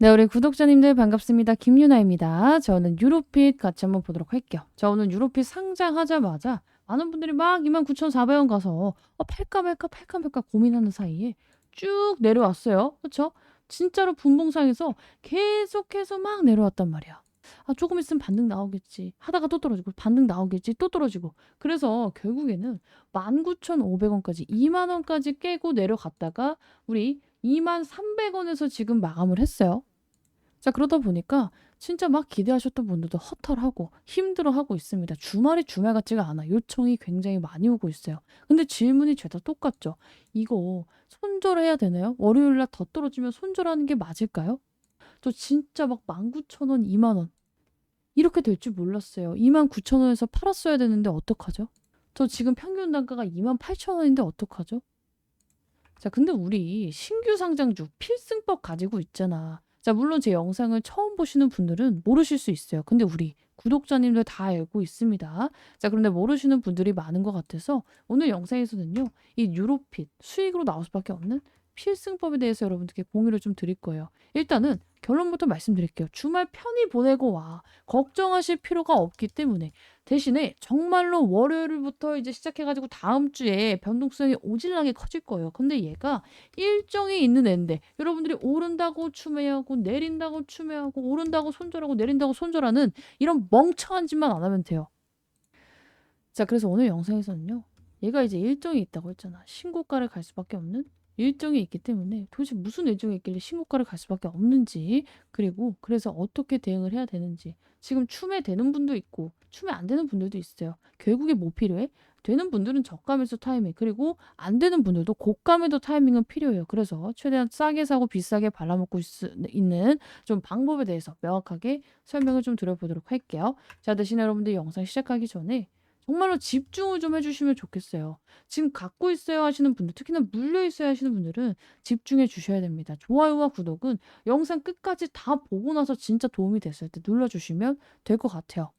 네, 우리 구독자님들 반갑습니다. 김유나입니다. 저는 유로핏 같이 한번 보도록 할게요. 자, 오늘 유로핏 상장하자마자 많은 분들이 막 29,400원 가서 어, 팔까 말까 팔까 말까 고민하는 사이에 쭉 내려왔어요. 그렇죠? 진짜로 분봉상에서 계속해서 막 내려왔단 말이야. 아, 조금 있으면 반등 나오겠지. 하다가 또 떨어지고 반등 나오겠지. 또 떨어지고. 그래서 결국에는 19,500원까지 2만 원까지 깨고 내려갔다가 우리 23,300원에서 지금 마감을 했어요. 자, 그러다 보니까 진짜 막 기대하셨던 분들도 허탈하고 힘들어하고 있습니다. 주말이 주말 같지가 않아. 요청이 굉장히 많이 오고 있어요. 근데 질문이 죄다 똑같죠. 이거 손절해야 되나요? 월요일 날 더 떨어지면 손절하는 게 맞을까요? 저 진짜 막 19,000원, 2만 원 이렇게 될 줄 몰랐어요. 29,000원에서 팔았어야 되는데 어떡하죠? 저 지금 평균 단가가 28,000원인데 어떡하죠? 자, 근데 우리 신규 상장주 필승법 가지고 있잖아. 자, 물론 제 영상을 처음 보시는 분들은 모르실 수 있어요. 근데 우리 구독자님들 다 알고 있습니다. 자, 그런데 모르시는 분들이 많은 것 같아서 오늘 영상에서는요, 이 유로핏 수익으로 나올 수밖에 없는 필승법에 대해서 여러분들께 공유를 좀 드릴 거예요. 일단은 결론부터 말씀드릴게요. 주말 편히 보내고 와. 걱정하실 필요가 없기 때문에 대신에 정말로 월요일부터 이제 시작해 가지고 다음 주에 변동성이 오질나게 커질 거예요. 근데 얘가 일정이 있는 애인데 여러분들이 오른다고 추매하고 내린다고 추매하고 오른다고 손절하고 내린다고 손절하는 이런 멍청한 짓만 안 하면 돼요. 자, 그래서 오늘 영상에서는요. 얘가 이제 일정이 있다고 했잖아. 신고가를 갈 수밖에 없는 일정이 있기 때문에 도대체 무슨 일정이 있길래 신고가를 갈 수밖에 없는지 그리고 그래서 어떻게 대응을 해야 되는지 지금 추매되는 분도 있고 추매 안 되는 분들도 있어요. 결국에 뭐 필요해? 되는 분들은 저가매수 타이밍 그리고 안 되는 분들도 고가매도 타이밍은 필요해요. 그래서 최대한 싸게 사고 비싸게 발라먹고 있- 있는 좀 방법에 대해서 명확하게 설명을 좀 드려보도록 할게요. 자 대신 여러분들 영상 시작하기 전에 정말로 집중을 좀 해주시면 좋겠어요. 지금 갖고 있어야 하시는 분들, 특히나 물려 있어야 하시는 분들은 집중해 주셔야 됩니다. 좋아요와 구독은 영상 끝까지 다 보고 나서 진짜 도움이 됐을 때 눌러주시면 될 것 같아요.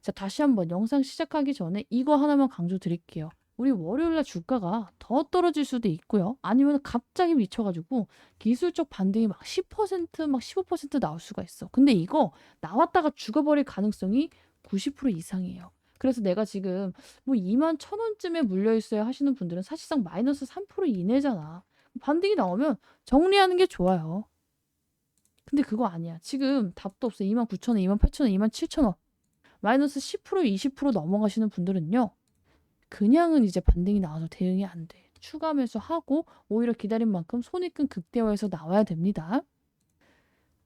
자, 다시 한번 영상 시작하기 전에 이거 하나만 강조 드릴게요. 우리 월요일날 주가가 더 떨어질 수도 있고요. 아니면 갑자기 미쳐가지고 기술적 반등이 막 10%, 막 15% 나올 수가 있어. 근데 이거 나왔다가 죽어버릴 가능성이 90% 이상이에요. 그래서 내가 지금 뭐 2만 천 원쯤에 물려 있어야 하시는 분들은 사실상 마이너스 3% 이내잖아. 반등이 나오면 정리하는 게 좋아요. 근데 그거 아니야. 지금 답도 없어. 2만 9천 원, 2만 8천 원, 2만 7천 원. 마이너스 10% 20% 넘어가시는 분들은요. 그냥은 이제 반등이 나와서 대응이 안 돼. 추가 매수하고 오히려 기다린 만큼 손익금 극대화해서 나와야 됩니다.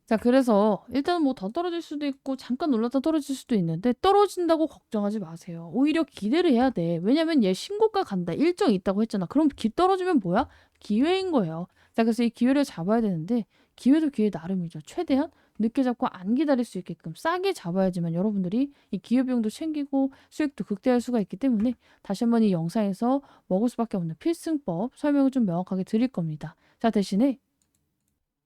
자, 그래서 일단 뭐 더 떨어질 수도 있고 잠깐 올랐다 떨어질 수도 있는데 떨어진다고 걱정하지 마세요. 오히려 기대를 해야 돼. 왜냐면 얘 신고가 간다. 일정 있다고 했잖아. 그럼 기 떨어지면 뭐야? 기회인 거예요. 자, 그래서 이 기회를 잡아야 되는데 기회도 기회 나름이죠. 최대한 늦게 잡고 안 기다릴 수 있게끔 싸게 잡아야지만 여러분들이 이 기회비용도 챙기고 수익도 극대화할 수가 있기 때문에 다시 한번 이 영상에서 먹을 수밖에 없는 필승법 설명을 좀 명확하게 드릴 겁니다. 자, 대신에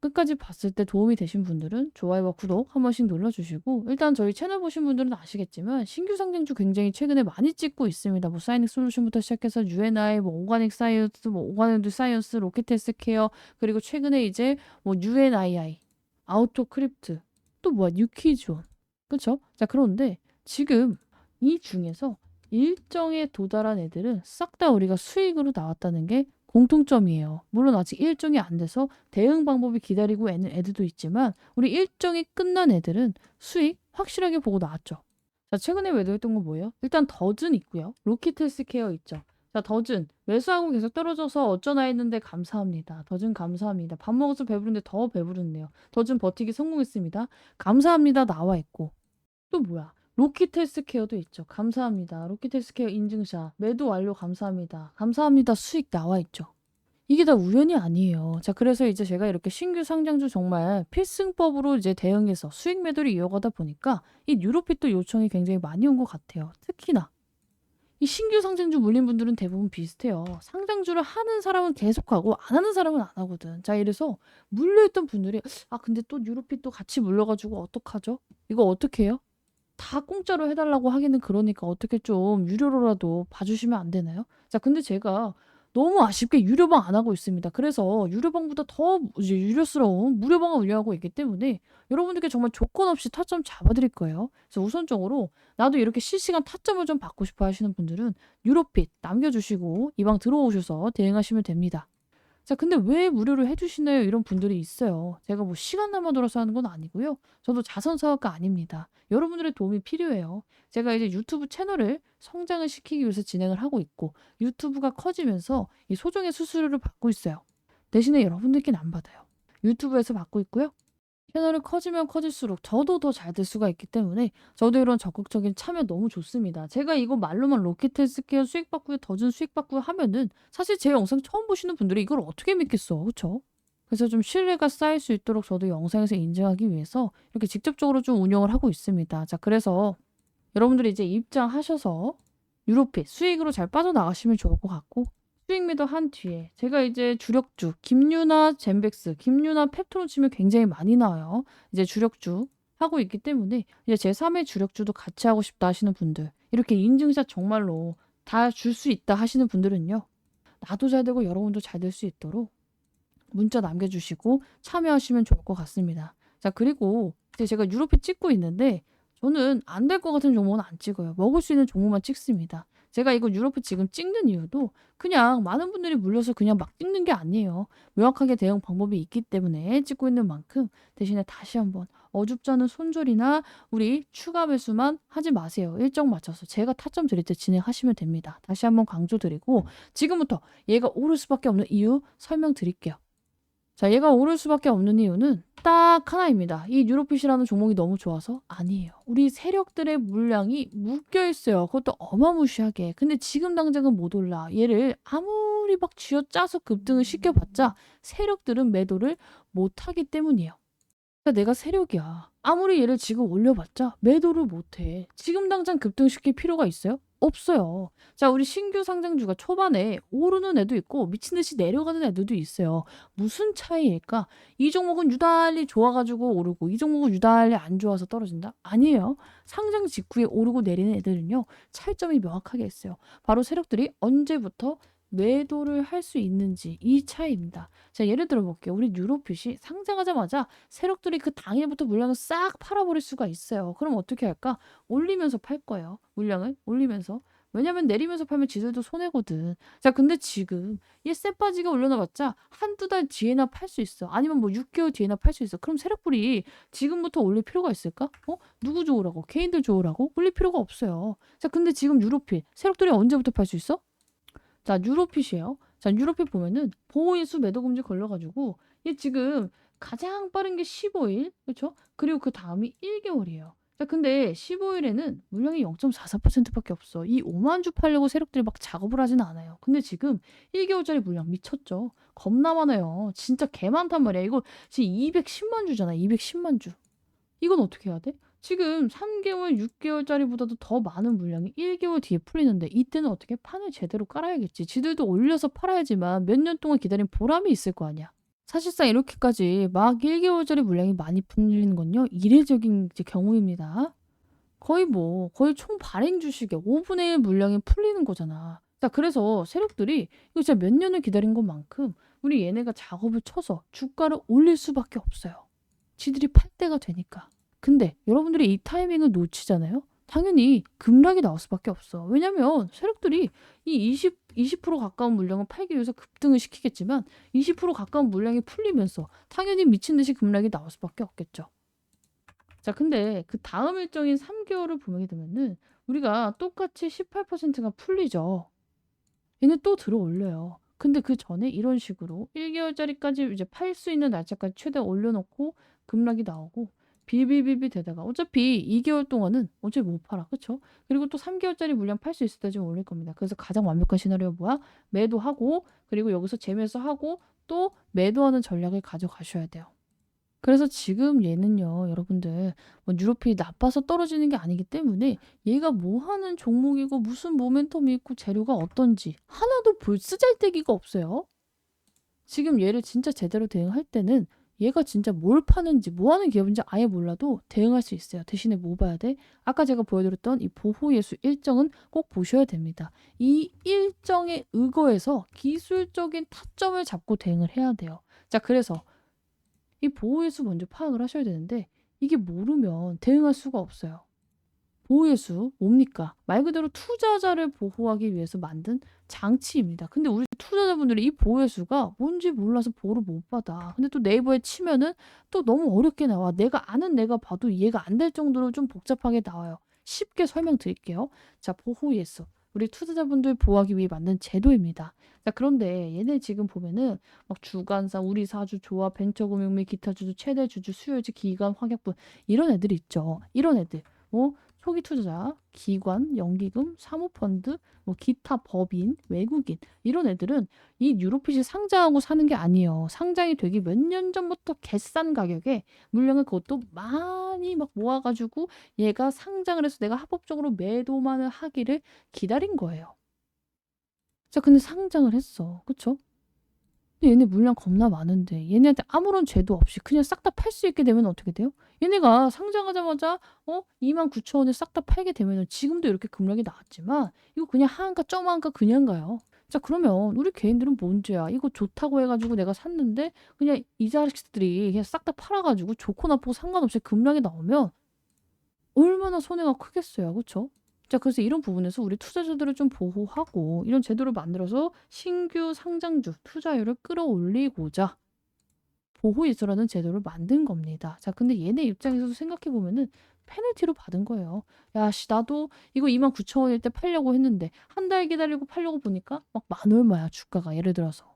끝까지 봤을 때 도움이 되신 분들은 좋아요와 구독 한 번씩 눌러주시고 일단 저희 채널 보신 분들은 아시겠지만 신규 상장주 굉장히 최근에 많이 찍고 있습니다. 뭐 사이닉 솔루션부터 시작해서 UNI, 뭐 오가닉 사이언스, 뭐 오가닉 사이언스, 로켓 헬스 케어 그리고 최근에 이제 뭐 UNII, 아우토 크립트 또 뭐야 뉴키존 그쵸? 자 그런데 지금 이 중에서 일정에 도달한 애들은 싹 다 우리가 수익으로 나왔다는 게 공통점이에요. 물론 아직 일정이 안 돼서 대응 방법이 기다리고 있는 애들도 있지만 우리 일정이 끝난 애들은 수익 확실하게 보고 나왔죠. 자, 최근에 매도했던 건 뭐예요? 일단 더즌 있고요. 로키텔스 케어 있죠. 자, 더즌 매수하고 계속 떨어져서 어쩌나 했는데 감사합니다. 더즌 감사합니다. 밥 먹어서 배부른데 더 배부르네요. 더즌 버티기 성공했습니다. 감사합니다. 나와 있고. 또 뭐야? 로키텔스 케어도 있죠. 감사합니다. 로키텔스 케어 인증샷. 매도 완료 감사합니다. 감사합니다. 수익 나와 있죠. 이게 다 우연이 아니에요. 자, 그래서 이제 제가 이렇게 신규 상장주 정말 필승법으로 이제 대응해서 수익 매도를 이어가다 보니까 이 유로핏도 요청이 굉장히 많이 온 것 같아요. 특히나 이 신규 상장주 물린 분들은 대부분 비슷해요. 상장주를 하는 사람은 계속하고 안 하는 사람은 안 하거든. 자, 이래서 물려있던 분들이 아, 근데 또 유로핏도 같이 물려가지고 어떡하죠? 이거 어떻게 해요? 다 공짜로 해달라고 하기는 그러니까 어떻게 좀 유료로라도 봐주시면 안 되나요? 자, 근데 제가 너무 아쉽게 유료방 안 하고 있습니다. 그래서 유료방보다 더 이제 유료스러운 무료방을 운영하고 있기 때문에 여러분들께 정말 조건 없이 타점 잡아드릴 거예요. 그래서 우선적으로 나도 이렇게 실시간 타점을 좀 받고 싶어 하시는 분들은 유로핏 남겨주시고 이 방 들어오셔서 대응하시면 됩니다. 자, 근데 왜 무료로 해 주시나요? 이런 분들이 있어요. 제가 뭐 시간 남아 돌아서 하는 건 아니고요. 저도 자선 사업가 아닙니다. 여러분들의 도움이 필요해요. 제가 이제 유튜브 채널을 성장을 시키기 위해서 진행을 하고 있고 유튜브가 커지면서 이 소정의 수수료를 받고 있어요. 대신에 여러분들께는 안 받아요. 유튜브에서 받고 있고요. 채널이 커지면 커질수록 저도 더 잘 될 수가 있기 때문에 저도 이런 적극적인 참여 너무 좋습니다. 제가 이거 말로만 로켓 헬스케어 수익 받고요, 더 준 수익 받고요 하면은 사실 제 영상 처음 보시는 분들이 이걸 어떻게 믿겠어, 그렇죠? 그래서 좀 신뢰가 쌓일 수 있도록 저도 영상에서 인증하기 위해서 이렇게 직접적으로 좀 운영을 하고 있습니다. 자, 그래서 여러분들이 이제 입장하셔서 유로핏 수익으로 잘 빠져나가시면 좋을 것 같고 수익 매도 한 뒤에 제가 이제 주력주 김유나 젠백스, 김유나 펩토론 치면 굉장히 많이 나와요. 이제 주력주 하고 있기 때문에 이제 제 3의 주력주도 같이 하고 싶다 하시는 분들 이렇게 인증샷 정말로 다 줄 수 있다 하시는 분들은요. 나도 잘 되고 여러분도 잘 될 수 있도록 문자 남겨주시고 참여하시면 좋을 것 같습니다. 자 그리고 이제 제가 유로피 찍고 있는데 저는 안 될 것 같은 종목은 안 찍어요. 먹을 수 있는 종목만 찍습니다. 제가 이거 유로프 지금 찍는 이유도 그냥 많은 분들이 물려서 그냥 막 찍는 게 아니에요. 명확하게 대응 방법이 있기 때문에 찍고 있는 만큼 대신에 다시 한번 어줍지 않은 손절이나 우리 추가 매수만 하지 마세요. 일정 맞춰서 제가 타점 드릴 때 진행하시면 됩니다. 다시 한번 강조드리고 지금부터 얘가 오를 수밖에 없는 이유 설명드릴게요. 자, 얘가 오를 수밖에 없는 이유는 딱 하나입니다. 이 뉴로핏이라는 종목이 너무 좋아서 아니에요. 우리 세력들의 물량이 묶여 있어요. 그것도 어마무시하게. 근데 지금 당장은 못 올라. 얘를 아무리 막 쥐어짜서 급등을 시켜봤자 세력들은 매도를 못하기 때문이에요. 그러니까 내가 세력이야. 아무리 얘를 지금 올려봤자 매도를 못해. 지금 당장 급등시킬 필요가 있어요? 없어요. 자, 우리 신규 상장주가 초반에 오르는 애도 있고 미친 듯이 내려가는 애들도 있어요. 무슨 차이일까? 이 종목은 유달리 좋아가지고 오르고 이 종목은 유달리 안 좋아서 떨어진다? 아니에요. 상장 직후에 오르고 내리는 애들은요. 차이점이 명확하게 있어요. 바로 세력들이 언제부터 매도를 할 수 있는지 이 차이입니다. 자, 예를 들어 볼게요. 우리 뉴로핏이 상장하자마자 세력들이 그 당일부터 물량을 싹 팔아버릴 수가 있어요. 그럼 어떻게 할까? 올리면서 팔 거예요. 물량을 올리면서. 왜냐면 내리면서 팔면 지들도 손해거든. 자, 근데 지금 얘 쎄빠지가 올려놔봤자 한두 달 뒤에나 팔 수 있어. 아니면 뭐 6개월 뒤에나 팔 수 있어. 그럼 세력불이 지금부터 올릴 필요가 있을까? 어? 누구 좋으라고? 개인들 좋으라고? 올릴 필요가 없어요. 자, 근데 지금 유로핏 세력들이 언제부터 팔 수 있어? 자, 유로핏이에요. 자, 유로핏 보면은 보호인수 매도 금지 걸려가지고 얘 지금 가장 빠른 게 15일, 그렇죠? 그리고 그 다음이 1개월이에요. 자, 근데 15일에는 물량이 0.44%밖에 없어. 이 5만 주 팔려고 세력들이 막 작업을 하진 않아요. 근데 지금 1개월짜리 물량 미쳤죠. 겁나 많아요. 진짜 개 많단 말이야. 이거 지금 210만 주잖아. 210만 주. 이건 어떻게 해야 돼? 지금 3개월, 6개월짜리보다도 더 많은 물량이 1개월 뒤에 풀리는데 이때는 어떻게 판을 제대로 깔아야겠지. 지들도 올려서 팔아야지만 몇 년 동안 기다린 보람이 있을 거 아니야. 사실상 이렇게까지 막 1개월짜리 물량이 많이 풀리는 건요. 이례적인 이제 경우입니다. 거의 뭐 거의 총 발행 주식의 5분의 1 물량이 풀리는 거잖아. 자, 그래서 세력들이 이거 진짜 몇 년을 기다린 것만큼 우리 얘네가 작업을 쳐서 주가를 올릴 수밖에 없어요. 지들이 팔 때가 되니까. 근데 여러분들이 이 타이밍을 놓치잖아요. 당연히 급락이 나올 수밖에 없어. 왜냐면 세력들이 이 20, 20% 가까운 물량을 팔기 위해서 급등을 시키겠지만 20% 가까운 물량이 풀리면서 당연히 미친 듯이 급락이 나올 수밖에 없겠죠. 자, 근데 그 다음 일정인 3개월을 보게 되면은 우리가 똑같이 18%가 풀리죠. 얘는 또 들어 올려요. 근데 그 전에 이런 식으로 1개월짜리까지 이제 팔 수 있는 날짜까지 최대 올려놓고 급락이 나오고 비비비비 되다가 어차피 2개월 동안은 어차피 못 팔아. 그쵸? 그리고 또 3개월짜리 물량 팔 수 있을 때 좀 올릴 겁니다. 그래서 가장 완벽한 시나리오 뭐야? 매도하고 그리고 여기서 재매수 하고 또 매도하는 전략을 가져가셔야 돼요. 그래서 지금 얘는요, 여러분들, 뭐 유로필이 나빠서 떨어지는 게 아니기 때문에 얘가 뭐 하는 종목이고 무슨 모멘텀이 있고 재료가 어떤지 하나도 볼 쓰잘데기가 없어요. 지금 얘를 진짜 제대로 대응할 때는 얘가 진짜 뭘 파는지 뭐 하는 기업인지 아예 몰라도 대응할 수 있어요. 대신에 뭐 봐야 돼? 아까 제가 보여드렸던 이 보호예수 일정은 꼭 보셔야 됩니다. 이 일정에 의거해서 기술적인 타점을 잡고 대응을 해야 돼요. 자, 그래서 이 보호예수 먼저 파악을 하셔야 되는데 이게 모르면 대응할 수가 없어요. 보호예수 뭡니까? 말 그대로 투자자를 보호하기 위해서 만든 장치입니다. 근데 우리 투자자분들이 이 보호예수가 뭔지 몰라서 보호를 못 받아. 근데 또 네이버에 치면은 또 너무 어렵게 나와. 내가 아는 내가 봐도 이해가 안 될 정도로 좀 복잡하게 나와요. 쉽게 설명드릴게요. 자, 보호예수. 우리 투자자분들 보호하기 위해 만든 제도입니다. 자, 그런데 얘네 지금 보면은 막 주관사, 우리 사주, 조합, 벤처금융 및 기타 주주, 최대 주주, 수요지, 기관, 확약분 이런 애들 있죠. 이런 애들. 뭐 초기 투자자, 기관, 연기금, 사모펀드, 뭐 기타 법인, 외국인 이런 애들은 이 유로핏이 상장하고 사는 게 아니에요. 상장이 되기 몇 년 전부터 개싼 가격에 물량을 그것도 많이 막 모아가지고 얘가 상장을 해서 내가 합법적으로 매도만을 하기를 기다린 거예요. 자, 근데 상장을 했어. 그쵸? 근데 얘네 물량 겁나 많은데 얘네한테 아무런 죄도 없이 그냥 싹 다 팔 수 있게 되면 어떻게 돼요? 얘네가 상장하자마자 어 29,000원에 싹 다 팔게 되면 지금도 이렇게 급락이 나왔지만 이거 그냥 하한가 점한가 그냥 가요. 자 그러면 우리 개인들은 뭔 죄야? 이거 좋다고 해가지고 내가 샀는데 그냥 이 자식들이 그냥 싹 다 팔아가지고 좋고 나쁘고 상관없이 급락이 나오면 얼마나 손해가 크겠어요, 그렇죠? 자, 그래서 이런 부분에서 우리 투자자들을 좀 보호하고 이런 제도를 만들어서 신규 상장주 투자율을 끌어올리고자 보호예수라는 제도를 만든 겁니다. 자, 근데 얘네 입장에서도 생각해 보면은 페널티로 받은 거예요. 야, 씨, 나도 이거 29,000원일 때 팔려고 했는데 한 달 기다리고 팔려고 보니까 막 만 얼마야 주가가 예를 들어서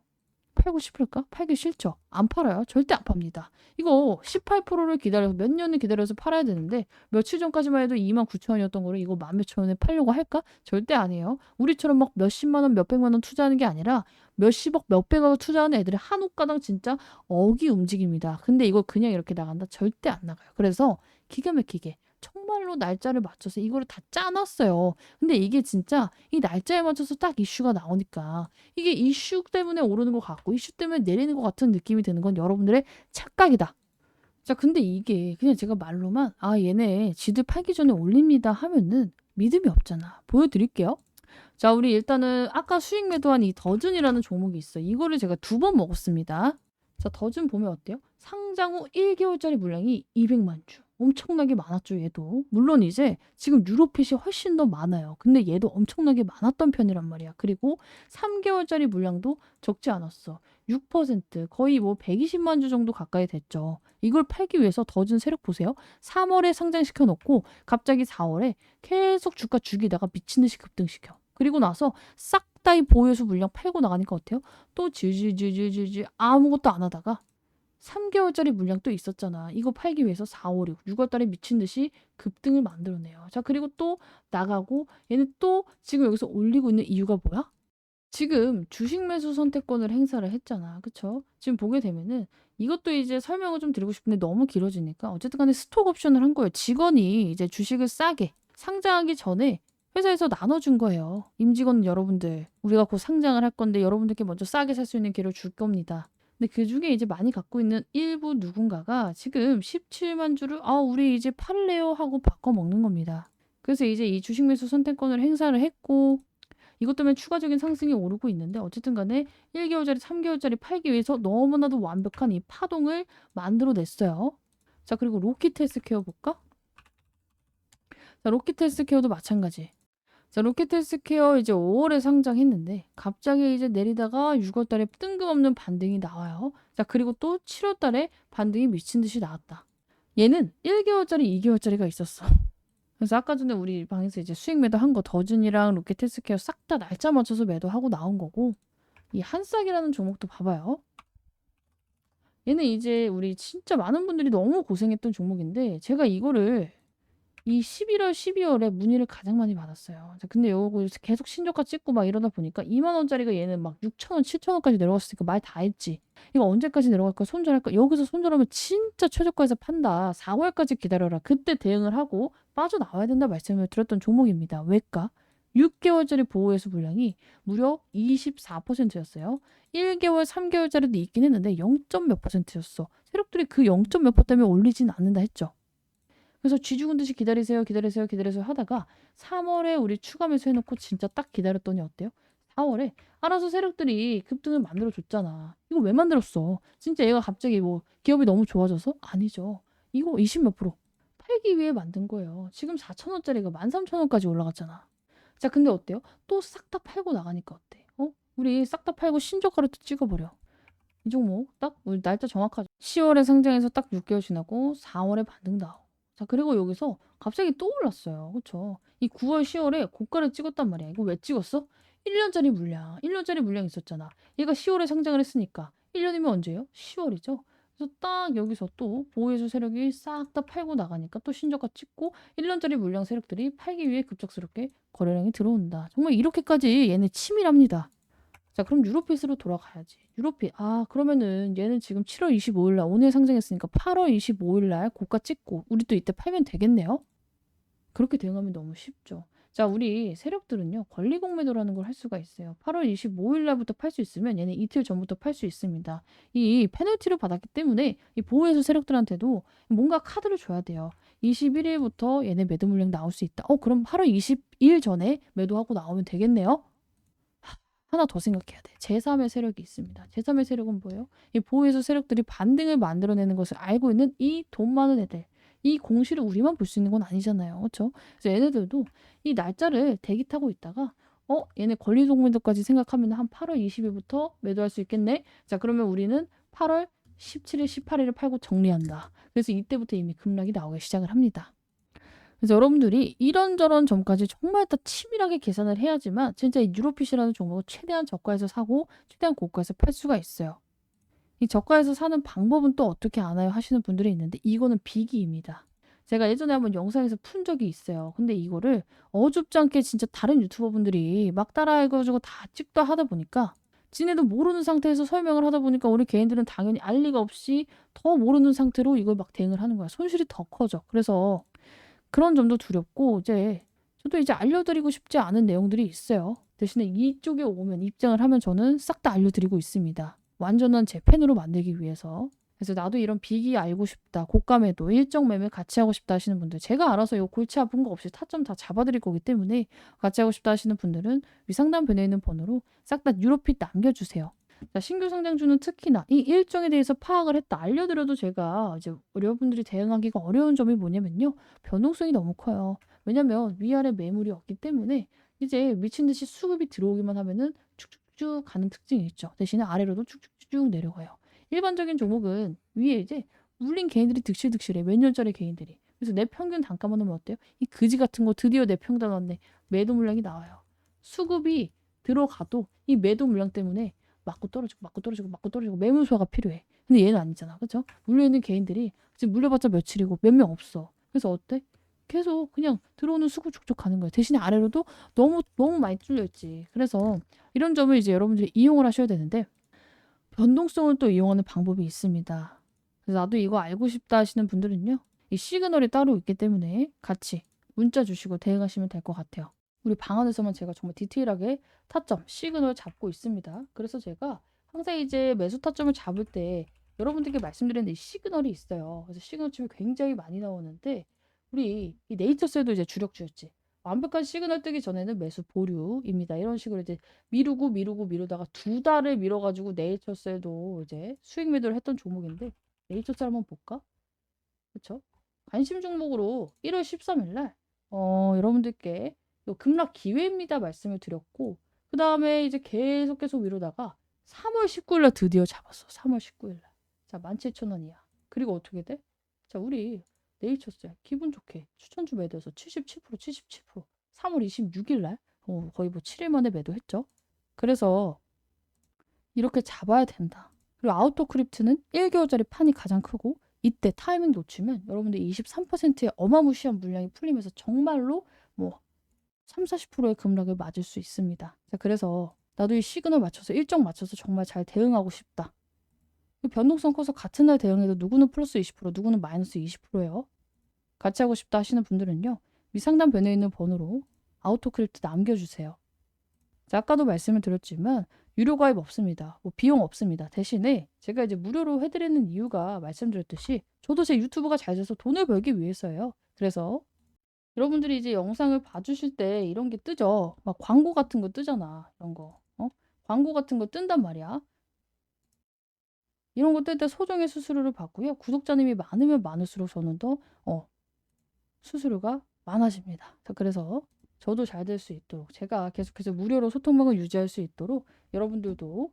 팔고 싶을까? 팔기 싫죠. 안 팔아요. 절대 안 팝니다. 이거 18%를 기다려서 몇 년을 기다려서 팔아야 되는데 며칠 전까지만 해도 29,000원이었던 거를 이거 만 몇천 원에 팔려고 할까? 절대 아니에요. 우리처럼 막 몇십만 원, 몇백만 원 투자하는 게 아니라 몇십억, 몇백억 투자하는 애들이 한 옷가당 진짜 억이 움직입니다. 근데 이걸 그냥 이렇게 나간다? 절대 안 나가요. 그래서 기가 막히게 정말로 날짜를 맞춰서 이거를 다 짜놨어요. 근데 이게 진짜 이 날짜에 맞춰서 딱 이슈가 나오니까 이게 이슈 때문에 오르는 것 같고 이슈 때문에 내리는 것 같은 느낌이 드는 건 여러분들의 착각이다. 자, 근데 이게 그냥 제가 말로만 아, 얘네 지들 팔기 전에 올립니다 하면은 믿음이 없잖아. 보여드릴게요. 자, 우리 일단은 아까 수익 매도한 이 더즌이라는 종목이 있어. 이거를 제가 두 번 먹었습니다. 자, 더즌 보면 어때요? 상장 후 1개월짜리 물량이 200만 주. 엄청나게 많았죠, 얘도. 물론 이제 지금 유로핏이 훨씬 더 많아요. 근데 얘도 엄청나게 많았던 편이란 말이야. 그리고 3개월짜리 물량도 적지 않았어. 6% 거의 뭐 120만 주 정도 가까이 됐죠. 이걸 팔기 위해서 더준 세력 보세요. 3월에 상장시켜 놓고 갑자기 4월에 계속 주가 죽이다가 미친 듯이 급등시켜. 그리고 나서 싹 다 이 보유수 물량 팔고 나가니까 어때요? 또 질질질질질질 아무것도 안 하다가 3개월짜리 물량 또 있었잖아. 이거 팔기 위해서 4, 5, 6, 6월 달에 미친 듯이 급등을 만들어내요. 자, 그리고 또 나가고 얘는 또 지금 여기서 올리고 있는 이유가 뭐야? 지금 주식 매수 선택권을 행사를 했잖아. 그쵸? 지금 보게 되면은 이것도 이제 설명을 좀 드리고 싶은데 너무 길어지니까 어쨌든 간에 스톡 옵션을 한 거예요. 직원이 이제 주식을 싸게 상장하기 전에 회사에서 나눠준 거예요. 임직원 여러분들, 우리가 곧 상장을 할 건데 여러분들께 먼저 싸게 살 수 있는 기회를 줄 겁니다. 근데 그 중에 이제 많이 갖고 있는 일부 누군가가 지금 17만 주를 아 우리 이제 팔래요 하고 바꿔 먹는 겁니다. 그래서 이제 이 주식 매수 선택권을 행사를 했고 이것 때문에 추가적인 상승이 오르고 있는데 어쨌든 간에 1개월짜리 3개월짜리 팔기 위해서 너무나도 완벽한 이 파동을 만들어냈어요. 자 그리고 로키트 헬스케어 볼까? 자 로키트 헬스케어도 마찬가지. 자, 로켓헬스케어 이제 5월에 상장했는데 갑자기 이제 내리다가 6월 달에 뜬금없는 반등이 나와요. 자, 그리고 또 7월 달에 반등이 미친 듯이 나왔다. 얘는 1개월짜리, 2개월짜리가 있었어. 그래서 아까 전에 우리 방에서 이제 수익 매도 한 거 더준이랑 로켓헬스케어 싹 다 날짜 맞춰서 매도하고 나온 거고 이 한싹이라는 종목도 봐봐요. 얘는 이제 우리 진짜 많은 분들이 너무 고생했던 종목인데 제가 이거를 이 11월, 12월에 문의를 가장 많이 받았어요. 자, 근데 요거 계속 신저가 찍고 막 이러다 보니까 2만 원짜리가 얘는 막 6천 원, 7천 원까지 내려갔으니까 말 다 했지. 이거 언제까지 내려갈까? 손절할까? 여기서 손절하면 진짜 최저가에서 판다. 4월까지 기다려라. 그때 대응을 하고 빠져나와야 된다 말씀을 드렸던 종목입니다. 왜까? 6개월짜리 보호예수 물량이 무려 24%였어요. 1개월, 3개월짜리도 있긴 했는데 0. 몇 퍼센트였어. 세력들이 그 0. 몇퍼 때문에 올리진 않는다 했죠. 그래서 쥐 죽은 듯이 기다리세요, 기다리세요, 기다리세요 하다가 3월에 우리 추가 매수 해놓고 진짜 딱 기다렸더니 어때요? 4월에 알아서 세력들이 급등을 만들어 줬잖아. 이거 왜 만들었어? 진짜 얘가 갑자기 뭐 기업이 너무 좋아져서? 아니죠. 이거 20몇 프로 팔기 위해 만든 거예요. 지금 4천원짜리가 13,000원까지 올라갔잖아. 자, 근데 어때요? 또 싹 다 팔고 나가니까 어때? 어? 우리 싹 다 팔고 신저가를 또 찍어버려. 이 종목 딱 우리 날짜 정확하죠. 10월에 상장해서 딱 6개월 지나고 4월에 반등 나오고. 자, 그리고 여기서 갑자기 또 올랐어요. 그쵸? 이 9월, 10월에 고가를 찍었단 말이야. 이거 왜 찍었어? 1년짜리 물량. 1년짜리 물량 있었잖아. 얘가 10월에 상장을 했으니까. 1년이면 언제예요? 10월이죠. 그래서 딱 여기서 또 보호예수 세력이 싹 다 팔고 나가니까 또 신저가 찍고 1년짜리 물량 세력들이 팔기 위해 급작스럽게 거래량이 들어온다. 정말 이렇게까지 얘네 치밀합니다. 자, 그럼 유로핏으로 돌아가야지. 유로핏. 아, 그러면은 얘는 지금 7월 25일 날 오늘 상장했으니까 8월 25일 날 고가 찍고 우리 또 이때 팔면 되겠네요. 그렇게 대응하면 너무 쉽죠. 자, 우리 세력들은요, 권리 공 매도라는 걸 할 수가 있어요. 8월 25일 날부터 팔 수 있으면 얘는 이틀 전부터 팔 수 있습니다. 이 페널티를 받았기 때문에 이 보호해서 세력들한테도 뭔가 카드를 줘야 돼요. 21일부터 얘네 매도 물량 나올 수 있다. 어, 그럼 8월 20일 전에 매도하고 나오면 되겠네요. 하, 하나 더 생각해야 돼. 제3의 세력이 있습니다. 제3의 세력은 뭐예요? 이 보호해서 세력들이 반등을 만들어내는 것을 알고 있는 이 돈 많은 애들. 이 공시를 우리만 볼 수 있는 건 아니잖아요. 그렇죠? 그래서 얘네들도 이 날짜를 대기 타고 있다가 어, 얘네 권리 동물들까지 생각하면 한 8월 20일부터 매도할 수 있겠네. 자, 그러면 우리는 8월 17일, 18일을 팔고 정리한다. 그래서 이때부터 이미 급락이 나오기 시작을 합니다. 그래서 여러분들이 이런저런 점까지 정말 다 치밀하게 계산을 해야지만 진짜 이 유로핏이라는 종목을 최대한 저가에서 사고 최대한 고가에서 팔 수가 있어요. 이 저가에서 사는 방법은 또 어떻게 아나요 하시는 분들이 있는데 이거는 비기입니다. 제가 예전에 한번 영상에서 푼 적이 있어요. 근데 이거를 어줍지 않게 진짜 다른 유튜버 분들이 막 따라해가지고 다 찍다 하다 보니까 지네도 모르는 상태에서 설명을 하다 보니까 우리 개인들은 당연히 알 리가 없이 더 모르는 상태로 이걸 막 대응을 하는 거야. 손실이 더 커져. 그래서 그런 점도 두렵고 이제 저도 이제 알려드리고 싶지 않은 내용들이 있어요. 대신에 이쪽에 오면 입장을 하면 저는 싹 다 알려드리고 있습니다. 완전한 제 팬으로 만들기 위해서. 그래서 나도 이런 비기 알고 싶다. 고감에도 일정 매매 같이 하고 싶다 하시는 분들 제가 알아서 요 골치 아픈 거 없이 타점 다 잡아드릴 거기 때문에 같이 하고 싶다 하시는 분들은 위상단 변에 있는 번호로 싹 다 유로핏 남겨주세요. 자, 신규 상장주는 특히나 이 일정에 대해서 파악을 했다 알려드려도 제가 이제 여러분들이 대응하기가 어려운 점이 뭐냐면요 변동성이 너무 커요. 왜냐면 위아래 매물이 없기 때문에 이제 미친 듯이 수급이 들어오기만 하면은 쭉쭉쭉 가는 특징이 있죠. 대신에 아래로도 쭉쭉쭉 내려가요. 일반적인 종목은 위에 이제 물린 개인들이 득실득실해 몇 년짜리 개인들이. 그래서 내 평균 단가만 하면 어때요? 이 그지 같은 거 드디어 내 평단 왔네. 매도 물량이 나와요. 수급이 들어가도 이 매도 물량 때문에 맞고 떨어지고 맞고 떨어지고 맞고 떨어지고 매물소화가 필요해. 근데 얘는 아니잖아. 그렇죠? 물려 있는 개인들이 지금 물려봤자 며칠이고 몇 명 없어. 그래서 어때? 계속 그냥 들어오는 수급 족족 가는 거예요. 대신에 아래로도 너무 너무 많이 뚫려 있지. 그래서 이런 점을 이제 여러분들이 이용을 하셔야 되는데 변동성을 또 이용하는 방법이 있습니다. 그래서 나도 이거 알고 싶다 하시는 분들은요. 이 시그널이 따로 있기 때문에 같이 문자 주시고 대응하시면 될 것 같아요. 우리 방 안에서만 제가 정말 디테일하게 타점, 시그널 잡고 있습니다. 그래서 제가 항상 이제 매수 타점을 잡을 때 여러분들께 말씀드리는 이 시그널이 있어요. 그래서 시그널 춤이 굉장히 많이 나오는데 우리 이 네이처스에도 이제 주력주였지. 완벽한 시그널 뜨기 전에는 매수 보류입니다. 이런 식으로 이제 미루고 미루고 미루다가 두 달을 미뤄가지고 네이처스에도 이제 수익 매도를 했던 종목인데 네이처스 한번 볼까? 그쵸? 관심 종목으로 1월 13일 날 어, 여러분들께 요 급락 기회입니다 말씀을 드렸고 그 다음에 이제 계속 계속 미루다가 3월 19일 날 드디어 잡았어. 3월 19일 날. 자, 17,000원이야. 그리고 어떻게 돼? 자, 우리 네이처스야. 기분 좋게 추천주 매도해서 77% 77% 3월 26일 날 어, 거의 뭐 7일 만에 매도했죠. 그래서 이렇게 잡아야 된다. 그리고 아우토 크립트는 1개월짜리 판이 가장 크고 이때 타이밍 놓치면 여러분들 23%의 어마무시한 물량이 풀리면서 정말로 뭐 3, 40%의 급락을 맞을 수 있습니다. 자, 그래서 나도 이 시그널 맞춰서 일정 맞춰서 정말 잘 대응하고 싶다. 이 변동성 커서 같은 날 대응해도 누구는 플러스 20% 누구는 마이너스 20%예요. 같이 하고 싶다 하시는 분들은요. 위상단 변에 있는 번호로 아우토크립트 남겨주세요. 자, 아까도 말씀을 드렸지만 유료 가입 없습니다. 뭐 비용 없습니다. 대신에 제가 이제 무료로 해드리는 이유가 말씀드렸듯이 저도 제 유튜브가 잘 돼서 돈을 벌기 위해서예요. 그래서 여러분들이 이제 영상을 봐주실 때 이런 게 뜨죠. 막 광고 같은 거 뜨잖아. 이런 거. 어? 광고 같은 거 뜬단 말이야. 이런 거 뜰 때 소정의 수수료를 받고요. 구독자님이 많으면 많을수록 저는 더 어, 수수료가 많아집니다. 자, 그래서 저도 잘 될 수 있도록 제가 계속해서 무료로 소통망을 유지할 수 있도록 여러분들도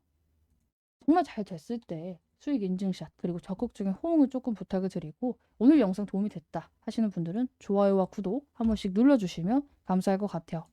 정말 잘 됐을 때 수익 인증샷 그리고 적극적인 호응을 조금 부탁을 드리고 오늘 영상 도움이 됐다 하시는 분들은 좋아요와 구독 한 번씩 눌러주시면 감사할 것 같아요.